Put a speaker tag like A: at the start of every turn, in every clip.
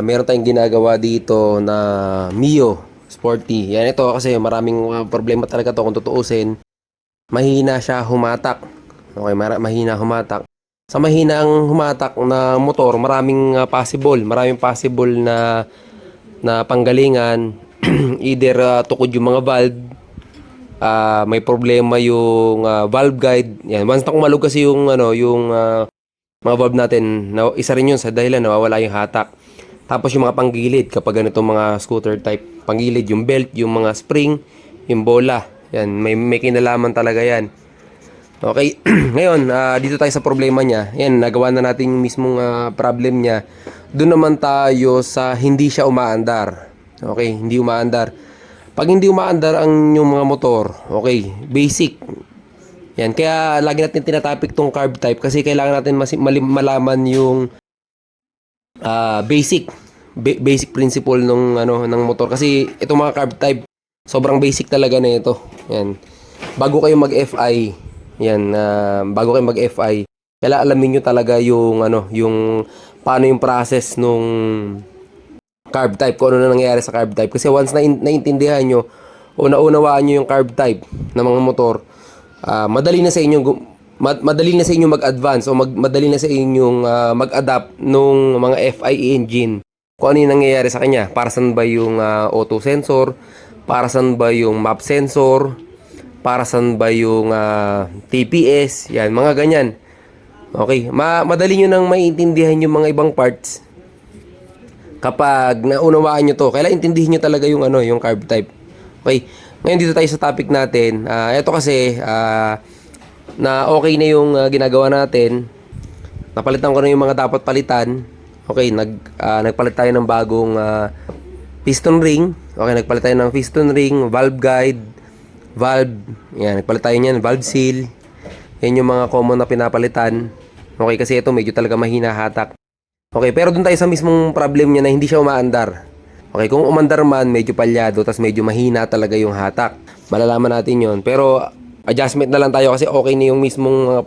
A: Meron tayong ginagawa dito na Mio Sporty. Yan ito kasi maraming uh, problema talaga to kung tutuusin. Mahina siya humatak. Okay, mahina humatak. Sa mahina ang humatak na motor, maraming uh, possible, maraming possible na na panggalingan. Either uh, tukod yung mga valve, ah, may problema yung ah, valve guide. Yan, once na kumalog kasi yung ano, yung ah, mga valve natin, na, isa rin yun sa dahilan nawawala yung hatak. Tapos yung mga panggilid kapag ganito mga scooter type, panggilid yung belt, yung mga spring, yung bola. Yan, may may kinalaman talaga yan. Okay, ngayon ah, dito tayo sa problema niya. Yan, nagawa na natin yung mismong ah, problem niya. Doon naman tayo sa hindi siya umaandar. Okay, hindi umaandar. Pag hindi umaandar ang yung mga motor, okay, basic. Yan, kaya lagi natin tinatapik tong carb type kasi kailangan natin mas, malaman yung ah, basic ba- basic principle nung ano ng motor kasi itong mga carb type sobrang basic talaga na ito. Yan. Bago kayo mag-FI, yan, ah, bago kayo mag-FI, kailangan alamin nyo talaga yung ano, yung paano yung process nung carb type, kung ano na nangyayari sa carb type. Kasi once na naintindihan nyo o naunawaan nyo yung carb type ng mga motor, ah, madali na sa inyo mad- madali na sa inyo mag-advance o mag- madali na sa inyong ah, mag-adapt nung mga FI engine. Kung ano yung nangyayari sa kanya. Para saan ba yung ah, auto sensor? Para saan ba yung map sensor? Para saan ba yung ah, TPS? Yan, mga ganyan. Okay, Ma madali nyo nang maiintindihan yung mga ibang parts kapag naunawaan nyo to, kailangan intindihin nyo talaga yung ano, yung carb type. Okay. Ngayon dito tayo sa topic natin. Ah, ito kasi ah, na okay na yung ah, ginagawa natin. Napalitan ko na yung mga dapat palitan. Okay, nag ah, nagpalit tayo ng bagong ah, piston ring. Okay, nagpalit tayo ng piston ring, valve guide, valve. Yan, nagpalit tayo niyan, valve seal. Yan yung mga common na pinapalitan. Okay, kasi ito medyo talaga mahina hatak. Okay, pero dun tayo sa mismong problem niya na hindi siya umaandar. Okay, kung umandar man, medyo palyado, tas medyo mahina talaga yung hatak. Malalaman natin yon Pero adjustment na lang tayo kasi okay na yung mismong uh,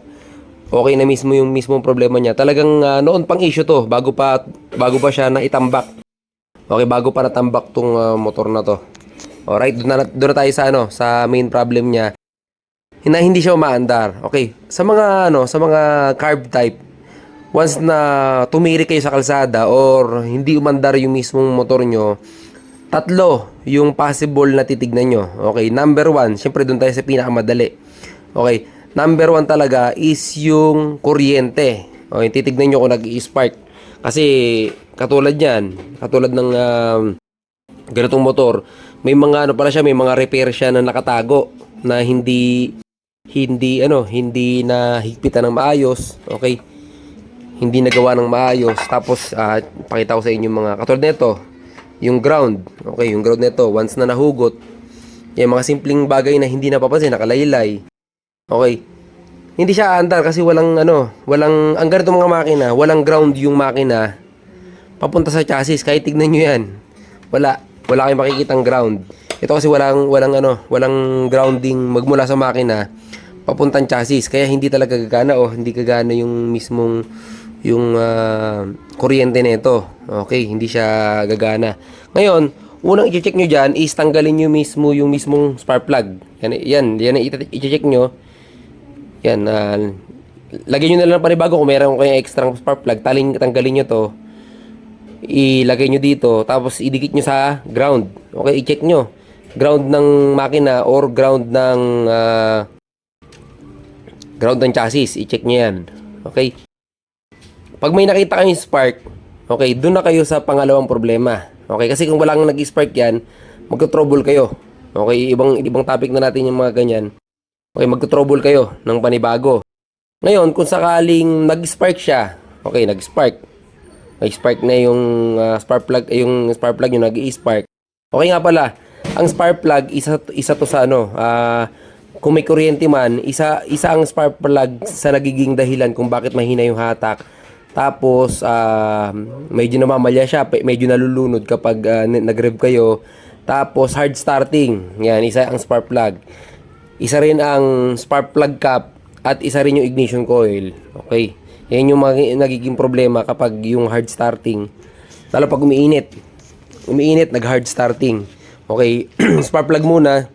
A: okay na mismo yung mismong problema niya. Talagang uh, noon pang issue to, bago pa bago pa siya na itambak. Okay, bago pa natambak tong uh, motor na to. Alright, doon na, doon na tayo sa ano, sa main problem niya. Na hindi siya umaandar. Okay, sa mga ano, sa mga carb type, once na tumiri kayo sa kalsada or hindi umandar yung mismong motor nyo, tatlo yung possible na titignan nyo. Okay, number one, syempre doon tayo sa pinakamadali. Okay, number one talaga is yung kuryente. Okay, titignan nyo kung nag-i-spark. Kasi katulad yan, katulad ng um, ganitong motor, may mga ano pala siya, may mga repair siya na nakatago na hindi hindi ano, hindi na higpitan ng maayos. Okay? Hindi nagawa ng maayos. Tapos ah, pakita ko sa inyo mga katulad nito, yung ground. Okay, yung ground nito once na nahugot, yung mga simpleng bagay na hindi napapansin, nakalaylay. Okay. Hindi siya aandar kasi walang ano, walang ang ganito mga makina, walang ground yung makina papunta sa chassis kahit tignan nyo yan. Wala, wala kayong makikitang ground. Ito kasi walang walang ano, walang grounding magmula sa makina papuntang chassis kaya hindi talaga gagana o hindi gagana yung mismong yung ah, kuryente nito. Okay, hindi siya gagana. Ngayon, unang i-check nyo dyan is tanggalin nyo mismo yung mismong spark plug. Yan, yan, yan i-check nyo. Yan, ah, lagyan nyo na lang ng panibago kung meron kayong extra spark plug. Taling, tanggalin nyo to. Ilagay nyo dito. Tapos, idikit nyo sa ground. Okay, i-check nyo. Ground ng makina or ground ng ah, ground ng chassis. I-check nyo yan. Okay. Pag may nakita kayong spark, okay, doon na kayo sa pangalawang problema. Okay, kasi kung walang nag-spark yan, magto-trouble kayo. Okay, ibang ibang topic na natin yung mga ganyan. Okay, magto-trouble kayo ng panibago. Ngayon, kung sakaling nag-spark siya, okay, nag-spark. Nag-spark na yung ah, spark plug, eh, yung spark plug yung nag-i-spark. Okay nga pala, ang spark plug isa isa to sa ano, ah kung may kuryente man, isa isa ang spark plug sa nagiging dahilan kung bakit mahina yung hatak. Tapos ah, medyo namamalya siya, medyo nalulunod kapag n- nag-rev kayo. Tapos hard starting. Yan, isa ang spark plug. Isa rin ang spark plug cap at isa rin yung ignition coil. Okay. Yan yung nagiging problema kapag yung hard starting. Lalo pag umiinit. Umiinit, nag-hard starting. Okay, spark plug muna.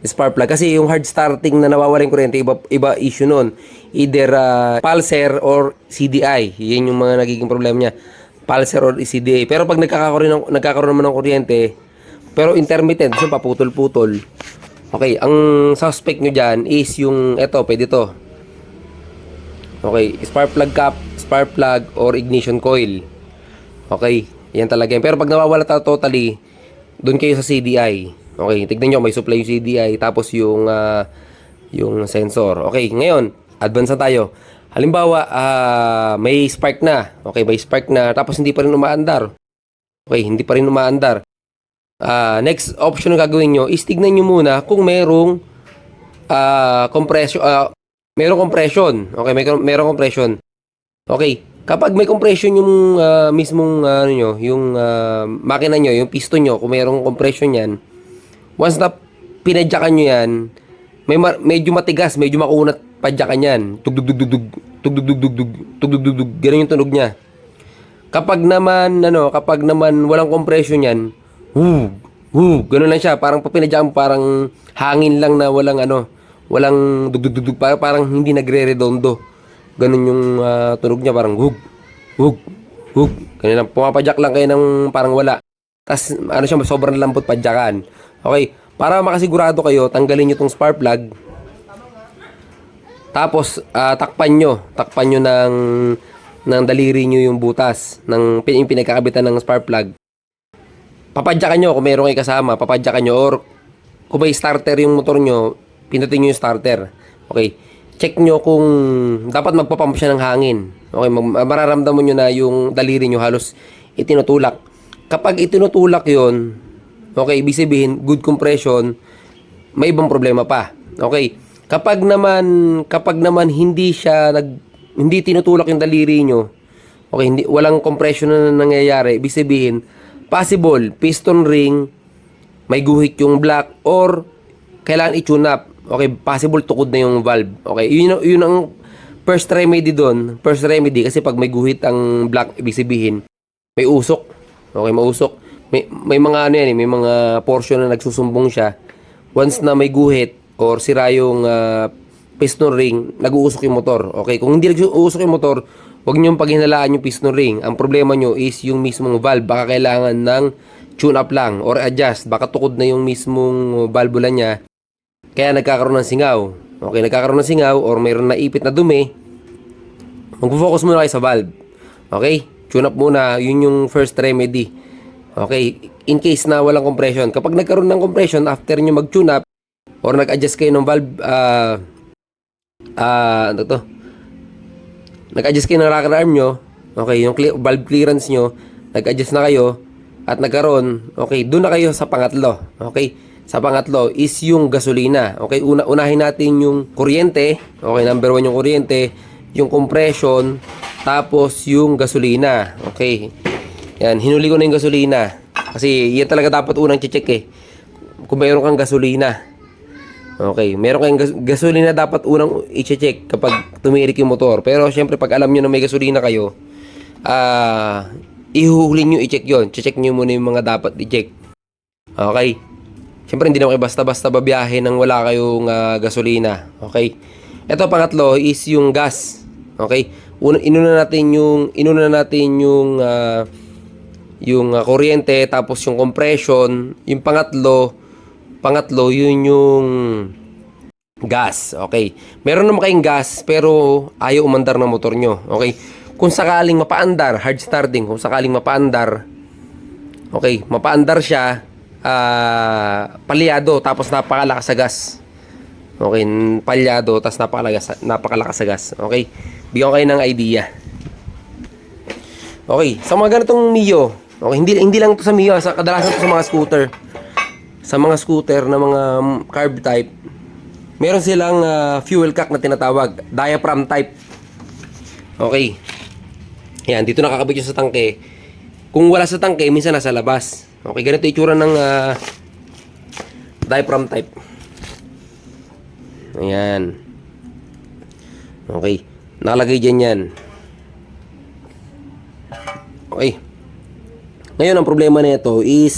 A: Spark plug. Kasi yung hard starting na nawawala yung kuryente, iba, iba issue nun. Either uh, pulser or CDI. Yan yung mga nagiging problema niya. Pulser or CDI. Pero pag nagkakaroon, ng, nagkakaroon naman ng kuryente, pero intermittent, so paputol-putol. Okay, ang suspect nyo dyan is yung, eto, pwede to. Okay, spark plug cap, spark plug, or ignition coil. Okay, yan talaga yan. Pero pag nawawala ta totally, doon kayo sa CDI. Okay, tignan nyo, may supply yung CDI, tapos yung, ah, yung sensor. Okay, ngayon, advance na tayo. Halimbawa, ah, may spark na. Okay, may spark na, tapos hindi pa rin umaandar. Okay, hindi pa rin umaandar. Ah, next option na gagawin nyo is tignan nyo muna kung merong ah, compression, ah, merong compression. Okay, may merong compression. Okay, kapag may compression yung ah, mismong ah, ano nyo, yung ah, makina nyo, yung piston nyo, kung merong compression yan, once na pinadyakan nyo yan, may ma- medyo matigas, medyo makunat padyakan yan. Tugdugdugdugdug, tugdugdugdugdug, tugdugdugdug, ganun yung tunog niya. Kapag naman, ano, kapag naman walang compression yan, woo, woo, ganun lang siya. Parang mo, parang hangin lang na walang, ano, walang dugdugdugdug, parang, parang hindi nagre-redondo. Ganun yung ah, tunog niya, parang wug, wug, wug. Ganun lang, pumapadyak lang kayo ng parang wala. Tapos, ano siya, sobrang lambot padyakan. Okay, para makasigurado kayo, tanggalin nyo tong spark plug. Tapos, ah, takpan nyo. Takpan nyo ng, ng daliri nyo yung butas. Ng, yung pinagkakabitan ng spark plug. Papadyakan nyo kung meron kayo kasama. Papadyakan nyo. Or kung may starter yung motor nyo, pinutin nyo yung starter. Okay. Check nyo kung dapat magpapump siya ng hangin. Okay. Mararamdaman nyo na yung daliri nyo halos itinutulak. Kapag itinutulak yon okay, ibig sabihin, good compression, may ibang problema pa. Okay. Kapag naman kapag naman hindi siya nag hindi tinutulak yung daliri nyo, okay, hindi walang compression na nangyayari, ibig sabihin, possible piston ring may guhit yung black or kailangan i-tune up. Okay, possible tukod na yung valve. Okay, yun, yun ang first remedy doon. First remedy kasi pag may guhit ang black, ibig sabihin, may usok. Okay, mausok. May, may mga ano yan eh, may mga portion na nagsusumbong siya. Once na may guhit or sira yung ah, piston ring, nag-uusok yung motor. Okay, kung hindi nag-uusok yung motor, huwag niyong paghinalaan yung piston ring. Ang problema nyo is yung mismong valve. Baka kailangan ng tune up lang or adjust. Baka tukod na yung mismong valvula niya. Kaya nagkakaroon ng singaw. Okay, nagkakaroon ng singaw or mayroon na ipit na dumi. Mag-focus muna kayo sa valve. Okay? Tune up muna. Yun yung first remedy. Okay? In case na walang compression. Kapag nagkaroon ng compression, after nyo mag-tune up, or nag-adjust kayo ng valve, ah, ah, ano to? Nag-adjust kayo ng rocker arm nyo, okay, yung cle- valve clearance nyo, nag-adjust na kayo, at nagkaroon, okay, doon na kayo sa pangatlo, okay? Sa pangatlo is yung gasolina, okay? Una, unahin natin yung kuryente, okay, number one yung kuryente, yung compression, tapos yung gasolina, okay? Yan, hinuli ko na yung gasolina. Kasi yan talaga dapat unang check eh. Kung mayroon kang gasolina. Okay, meron kayong gas- gasolina dapat unang i-check kapag tumirik yung motor. Pero syempre pag alam nyo na may gasolina kayo, ah ihuhuli nyo i-check yon. Check nyo muna yung mga dapat i-check. Okay. Syempre hindi naman kayo basta-basta babiyahe nang wala kayong ah, gasolina. Okay. Ito pangatlo is yung gas. Okay. Una, inuna natin yung inuna natin yung ah, yung ah, kuryente tapos yung compression, yung pangatlo, pangatlo yun yung gas. Okay. Meron naman kayong gas pero ayaw umandar ng motor nyo. Okay. Kung sakaling mapaandar, hard starting, kung sakaling mapaandar, okay, mapaandar siya, ah palyado tapos napakalakas sa gas. Okay, palyado tapos napakalakas napakalakas sa gas. Okay? Bigyan kayo ng idea. Okay, sa mga ganitong Mio, okay, hindi hindi lang to sa Mio, sa kadalasan to sa mga scooter. Sa mga scooter na mga mm, carb type, meron silang ah, fuel cock na tinatawag, diaphragm type. Okay. Yan, dito nakakabit yung sa tangke. Kung wala sa tangke, minsan nasa labas. Okay, ganito itsura ng ah, diaphragm type. Ayan. Okay. Nakalagay dyan yan. Okay. Ngayon, ang problema nito is,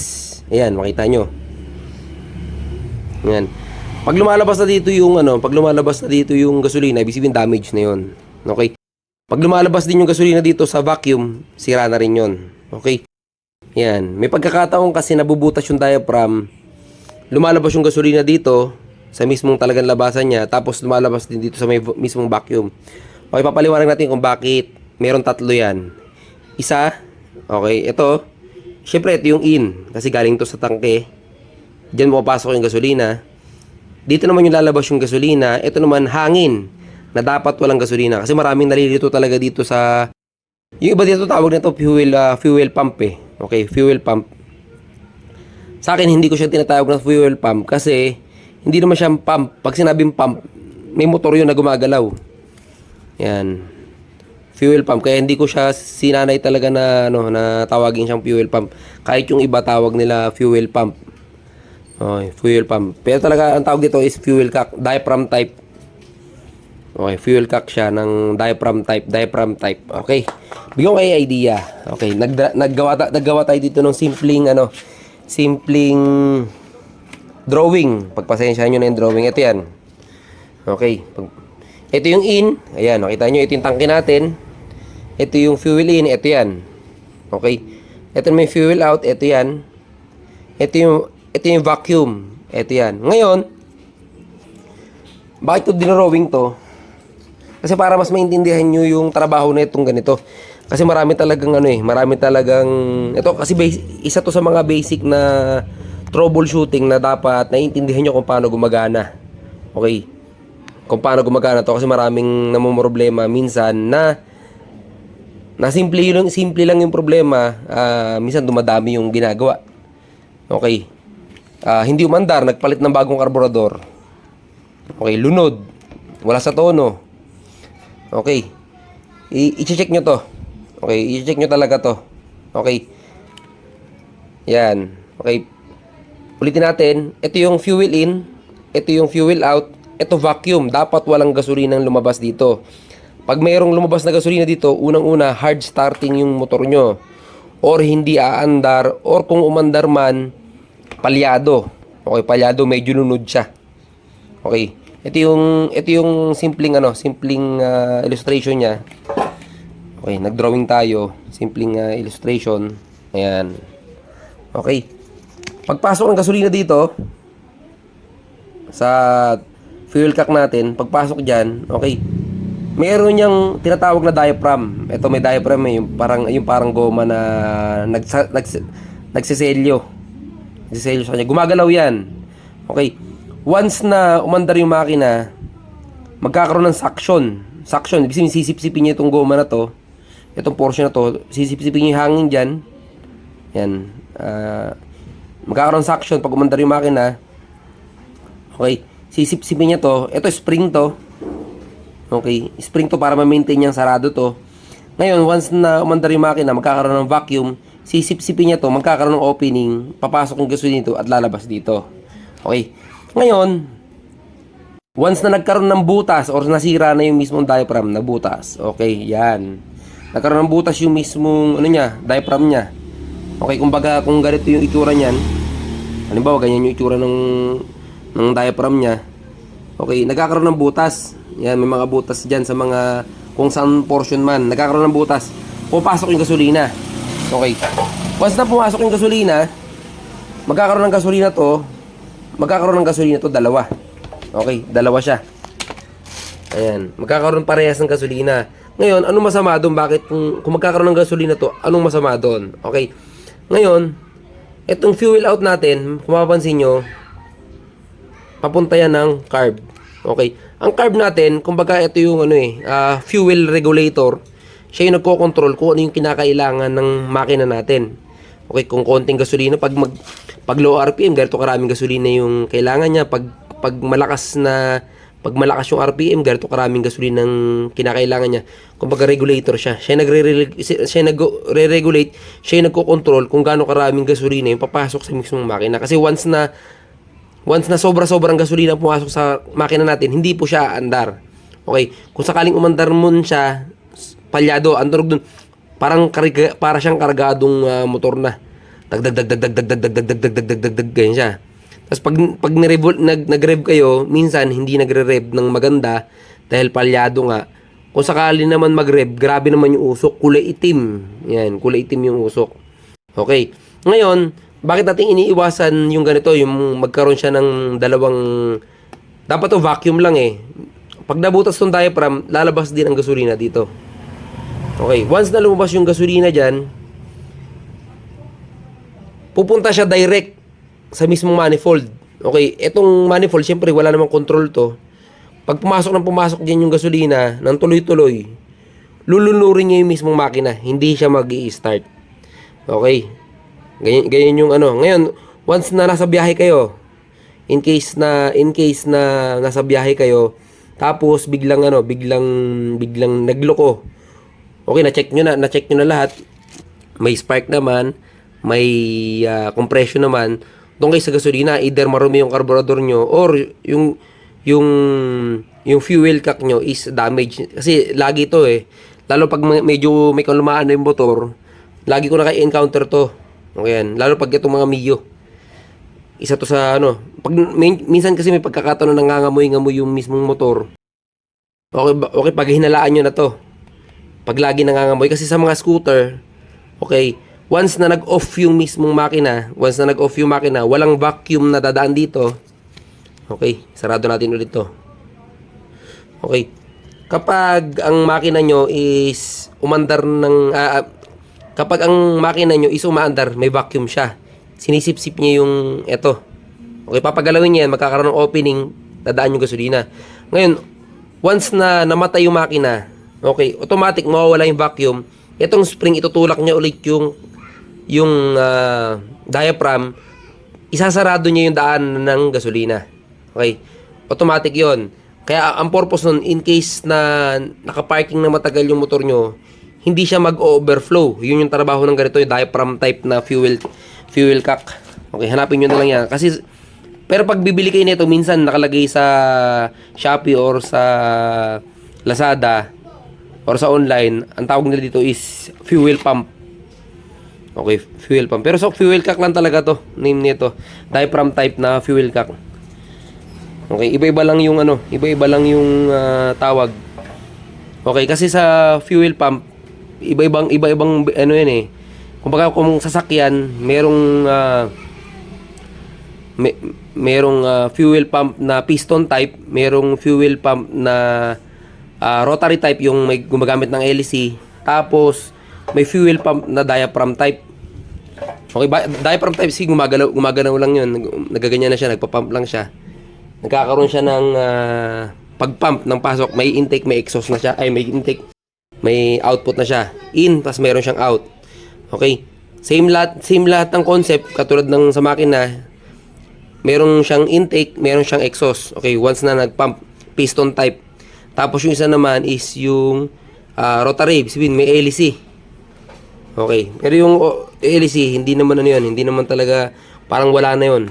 A: ayan, makita nyo. Ayan. Pag lumalabas na dito yung ano, pag lumalabas na dito yung gasolina, ibig sabihin damage na yon. Okay? Pag lumalabas din yung gasolina dito sa vacuum, sira na rin yon. Okay? Yan. May pagkakataon kasi nabubutas yung diaphragm, lumalabas yung gasolina dito sa mismong talagang labasan niya, tapos lumalabas din dito sa may mismong vacuum. Okay, papaliwanag natin kung bakit meron tatlo yan. Isa, okay, ito, syempre ito yung in, kasi galing to sa tangke. Diyan pumapasok yung gasolina. Dito naman yung lalabas yung gasolina, ito naman hangin na dapat walang gasolina kasi maraming nalilito talaga dito sa yung iba dito tawag nito fuel ah, fuel pump eh. Okay, fuel pump. Sa akin hindi ko siya tinatawag na fuel pump kasi hindi naman siya pump. Pag sinabing pump, may motor yun na gumagalaw. Yan. Fuel pump. Kaya hindi ko siya sinanay talaga na ano na tawagin siyang fuel pump. Kahit yung iba tawag nila fuel pump. Okay, fuel pump. Pero talaga ang tawag dito is fuel cock, diaphragm type. Okay, fuel cock siya ng diaphragm type, diaphragm type. Okay. Bigyan kayo idea. Okay, nag naggawa ta- naggawa tayo dito ng simpleng ano, simpleng drawing. Pagpasensyahan niyo na yung drawing. Ito 'yan. Okay. Pag, ito yung in. Ayan, nakita nyo, ito yung tangke natin. Ito yung fuel in, ito yan. Okay. Ito may fuel out, ito yan. Ito yung, ito yung vacuum. Ito yan. Ngayon, bakit ko dinrawing to? Kasi para mas maintindihan nyo yung trabaho na itong ganito. Kasi marami talagang ano eh, marami talagang, ito kasi base, isa to sa mga basic na troubleshooting na dapat naiintindihan nyo kung paano gumagana. Okay. Kung paano gumagana to kasi maraming namumroblema minsan na na simple lang, simple lang yung problema, ah, minsan dumadami yung ginagawa. Okay. Ah, hindi umandar, nagpalit ng bagong karburador. Okay, lunod. Wala sa tono. Okay. I-check nyo to. Okay, i-check nyo talaga to. Okay. Yan. Okay. Ulitin natin. Ito yung fuel in. Ito yung fuel out. Ito vacuum. Dapat walang gasolinang lumabas dito. Pag mayroong lumabas na gasolina dito, unang-una, hard starting yung motor nyo. Or hindi aandar. Or kung umandar man, palyado. Okay, palyado. Medyo lunod siya. Okay. Ito yung ito yung simpleng ano, simpleng ah, illustration niya. Okay, nag-drawing tayo. Simpleng ah, illustration. Ayan. Okay. Pagpasok ng gasolina dito sa fuel cock natin, pagpasok diyan, okay. Meron niyang tinatawag na diaphragm. Ito may diaphragm eh, yung parang yung parang goma na nagsa, nags, nagsiselyo. Nagsiselyo sa kanya. Gumagalaw 'yan. Okay. Once na umandar yung makina, magkakaroon ng suction. Suction, ibig sabihin sisip-sipin niya itong goma na to. Itong portion na to, sisip-sipin niya yung hangin dyan. Yan. Ah, magkakaroon ng suction pag umandar yung makina. Okay. Sisip-sipin niya to. Ito spring to. Okay. Spring to para ma-maintain niyang sarado to. Ngayon, once na umandar yung makina, magkakaroon ng vacuum. Sisip-sipin niya to, magkakaroon ng opening. Papasok yung gasolina dito at lalabas dito. Okay. Ngayon, once na nagkaroon ng butas or nasira na yung mismong diaphragm na butas. Okay, yan. Nagkaroon ng butas yung mismong ano niya, diaphragm niya. Okay, kumbaga kung ganito yung itsura niyan, halimbawa ganyan yung itsura ng ng diaphragm niya. Okay, nagkakaroon ng butas. Yan, may mga butas diyan sa mga kung saan portion man. Nagkakaroon ng butas. Pupasok yung gasolina. Okay. Once na pumasok yung gasolina, magkakaroon ng gasolina to, magkakaroon ng gasolina to dalawa. Okay, dalawa siya. Ayan, magkakaroon parehas ng gasolina. Ngayon, anong masama doon? Bakit kung, kung magkakaroon ng gasolina to, anong masama doon? Okay. Ngayon, itong fuel out natin, kung mapapansin nyo, papunta yan ng carb. Okay. Ang carb natin, kumbaga ito yung ano eh, ah, fuel regulator. Siya yung nagko-control kung ano yung kinakailangan ng makina natin. Okay, kung konting gasolina, pag mag pag low RPM, ganito karaming gasolina yung kailangan niya. Pag pag malakas na pag malakas yung RPM, ganito karaming gasolina ng kinakailangan niya. Kumbaga regulator siya. Siya nagre siya nagre-regulate, siya yung nagko-control kung gaano karaming gasolina yung papasok sa mismong makina. Kasi once na once na sobra-sobrang gasolina pumasok sa makina natin, hindi po siya andar. Okay, kung sakaling umandar mo siya, palyado, ang tunog dun, parang karga, para siyang kargadong ah, motor na. Dagdag, dagdag, dagdag, dagdag, dagdag, dagdag, dagdag, dagdag, dagdag, ganyan siya. Tapos pag, pag nag, nag-rev kayo, minsan hindi nagre-rev ng maganda dahil palyado nga. Kung sakali naman mag-rev, grabe naman yung usok, kulay itim. Yan, kulay itim yung usok. Okay. Ngayon, bakit natin iniiwasan yung ganito, yung magkaroon siya ng dalawang dapat to vacuum lang eh. Pag nabutas tong diaphragm, lalabas din ang gasolina dito. Okay, once na lumabas yung gasolina dyan, pupunta siya direct sa mismong manifold. Okay, etong manifold, syempre wala namang control to. Pag pumasok ng pumasok dyan yung gasolina, ng tuloy-tuloy, lulunurin niya yung mismong makina. Hindi siya mag start Okay. Ganyan, ganyan yung ano. Ngayon, once na nasa biyahe kayo, in case na in case na nasa biyahe kayo, tapos biglang ano, biglang biglang nagloko. Okay, na-check nyo na, na-check nyo na lahat. May spark naman, may ah, compression naman. Doon kayo sa gasolina, either marumi yung carburetor nyo or yung yung yung fuel cock nyo is damaged. Kasi lagi to eh. Lalo pag me- medyo may kalumaan na yung motor, lagi ko na kay encounter to. Okay yan. Lalo pag itong mga Mio. Isa to sa ano. Pag, min- minsan kasi may pagkakataon na nangangamoy-ngamoy yung mismong motor. Okay, okay pag hinalaan nyo na to. Pag lagi nangangamoy. Kasi sa mga scooter, okay, once na nag-off yung mismong makina, once na nag-off yung makina, walang vacuum na dadaan dito. Okay, sarado natin ulit to. Okay. Kapag ang makina nyo is umandar ng ah, kapag ang makina nyo is umaandar, may vacuum siya. Sinisip-sip niya yung eto. Okay, papagalawin niya magkakaroon ng opening, dadaan yung gasolina. Ngayon, once na namatay yung makina, okay, automatic mawawala yung vacuum. Itong spring itutulak niya ulit yung yung ah, diaphragm, isasarado niya yung daan ng gasolina. Okay? Automatic 'yon. Kaya ang purpose nun, in case na nakaparking na matagal yung motor nyo, hindi siya mag-overflow. Yun yung trabaho ng ganito, yung diaphragm type na fuel fuel cock. Okay, hanapin nyo na lang yan. Kasi, pero pag bibili kayo nito, minsan nakalagay sa Shopee or sa Lazada or sa online, ang tawag nila dito is fuel pump. Okay, fuel pump. Pero so fuel cock lang talaga to, name nito. Diaphragm type na fuel cock. Okay, iba-iba lang yung ano, iba-iba lang yung ah, tawag. Okay, kasi sa fuel pump, iba-ibang iba-ibang ano yan eh. Kumbaga kung sasakyan, merong ah, may, merong ah, fuel pump na piston type, merong fuel pump na ah, rotary type yung may gumagamit ng LEC. Tapos may fuel pump na diaphragm type. Okay, ba, diaphragm type si gumagalaw gumagalaw lang 'yun. Nag- Nagaganyan na siya, nagpa-pump lang siya. Nagkakaroon siya ng ah, pag-pump ng pasok, may intake, may exhaust na siya. Ay, may intake, may output na siya. In, tas meron siyang out. Okay? Same lahat, same lahat ng concept katulad ng sa makina. Meron siyang intake, meron siyang exhaust. Okay, once na nag-pump, piston type. Tapos yung isa naman is yung ah, rotary, ibig sabihin may LEC. Okay, pero yung oh, LEC, hindi naman ano yun, hindi naman talaga, parang wala na yun.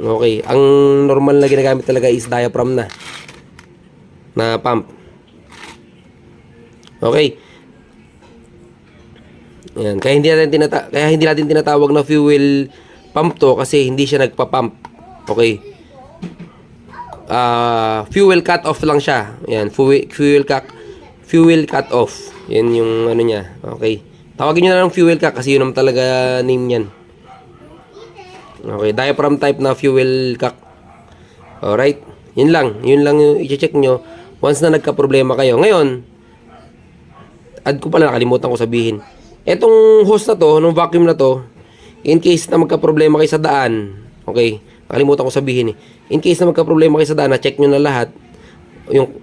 A: Okay, ang normal na ginagamit talaga is diaphragm na. Na pump. Okay. Ayan, kaya hindi natin tinata kaya hindi natin tinatawag na fuel pump to kasi hindi siya nagpa-pump. Okay. Ah, fuel cut off lang siya. Ayan, fuel fuel cut fuel cut off. Yan yung ano niya. Okay. Tawagin niyo na lang fuel cut kasi yun naman talaga name niyan. Okay, diaphragm type na fuel cock. Alright, yun lang. Yun lang yung i-check nyo once na nagka-problema kayo. Ngayon, add ko pala nakalimutan ko sabihin. Etong hose na to, nung vacuum na to, in case na magka-problema kayo sa daan, okay, nakalimutan ko sabihin eh. In case na magka-problema kayo sa daan, na-check nyo na lahat, yung,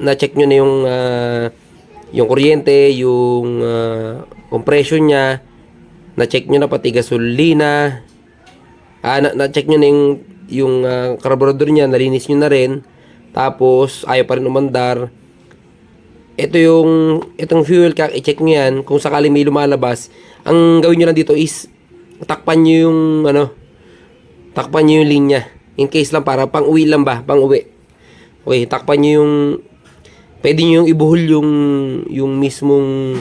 A: na-check nyo na yung, ah, yung kuryente, yung ah, compression niya, na-check nyo na pati gasolina, Ah, na- na-check nyo na yung, yung ah, carburetor niya, nalinis nyo na rin. Tapos, ayaw pa rin umandar. Ito yung, itong fuel cock, i-check nyo yan. Kung sakali may lumalabas, ang gawin nyo lang dito is, takpan nyo yung, ano, takpan nyo yung linya. In case lang, para pang uwi lang ba? Pang uwi. Okay, takpan nyo yung, pwede nyo yung ibuhol yung, yung mismong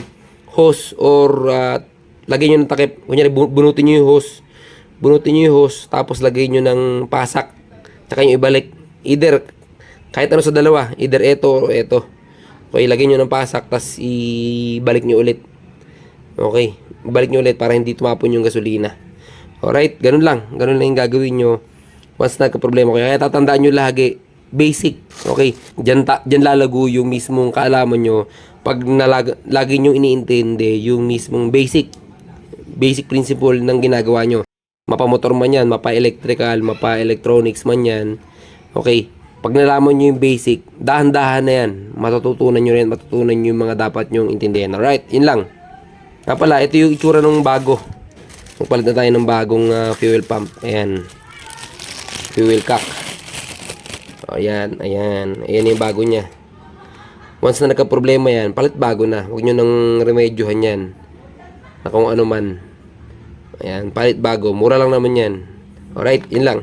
A: hose or ah, lagyan nyo ng takip. Kunyari, bu- bunutin nyo yung hose. Bunutin nyo yung hose, tapos lagay nyo ng pasak. Tsaka nyo ibalik. Either, kahit ano sa dalawa, either eto o eto. Okay, lagyan nyo ng pasak, tapos ibalik nyo ulit. Okay, ibalik nyo ulit para hindi tumapon yung gasolina. Alright, ganun lang. Ganun lang yung gagawin nyo once nagka-problema kayo. Kaya tatandaan nyo lagi, basic. Okay, dyan, ta- dyan lalago yung mismong kaalaman nyo pag nalag- lagi nyo iniintindi yung mismong basic basic principle ng ginagawa nyo. Mapamotor man yan, mapa-electrical, mapa-electronics man yan. Okay, pag nalaman nyo yung basic, dahan-dahan na yan. Matututunan nyo rin, matutunan nyo yung mga dapat nyong intindihan. Alright, yun lang. Nga ito yung itsura ng bago. Magpalit na tayo ng bagong ah, fuel pump. Ayan. Fuel cock. Ayan, ayan. Ayan yung bago niya. Once na nagka-problema yan, palit bago na. Huwag nyo nang remedyohan yan. Na kung ano man. Ayan, palit bago. Mura lang naman yan. Alright, yun lang.